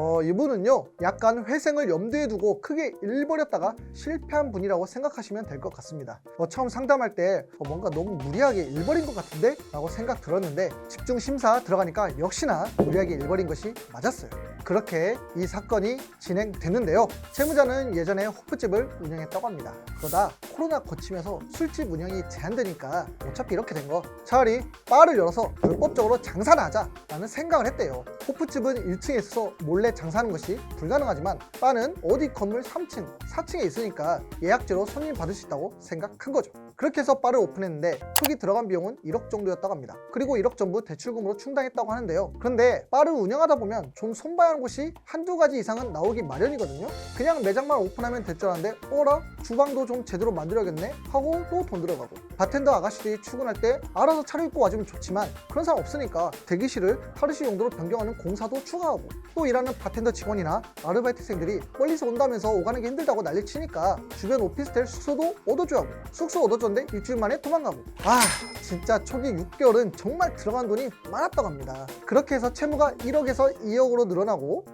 어, 이분은요 약간 회생을 염두에 두고 크게 일버렸다가 실패한 분이라고 생각하시면 될 것 같습니다. 어, 처음 상담할 때 어, 뭔가 너무 무리하게 일버린 것 같은데? 라고 생각 들었는데 집중 심사 들어가니까 역시나 무리하게 일버린 것이 맞았어요. 그렇게 이 사건이 진행됐는데요. 채무자는 예전에 호프집을 운영했다고 합니다. 그러다 코로나 거치면서 술집 운영이 제한되니까 어차피 이렇게 된 거. 차라리 바를 열어서 불법적으로 장사를 하자라는 생각을 했대요. 호프집은 1층에 있어서 몰래 장사하는 것이 불가능하지만 바는 어디 건물 3층, 4층에 있으니까 예약제로 손님 받을 수 있다고 생각한 거죠 그렇게 해서 바를 오픈했는데 초기 들어간 비용은 1억 정도였다고 합니다 그리고 1억 전부 대출금으로 충당했다고 하는데요 그런데 바를 운영하다 보면 좀 손봐야 하는 곳이 한두 가지 이상은 나오기 마련이거든요 그냥 매장만 오픈하면 될 줄 알았는데 어라? 주방도 좀 제대로 만들어야겠네? 하고 또 돈 들어가고 바텐더 아가씨들이 출근할 때 알아서 차려입고 와주면 좋지만 그런 사람 없으니까 대기실을 타르시 용도로 변경하는 공사도 추가하고 또 일하는 바텐더 직원이나 아르바이트생들이 멀리서 온다면서 오가는 게 힘들다고 난리 치니까 주변 오피스텔 숙소도 얻어줘야 하고 숙소 얻어줬는데 일주일 만에 도망가고. 아 진짜 초기 6개월은 정말 들어간 돈이 많았다고 합니다. 그렇게 해서 채무가 1억에서 2억으로 늘어나고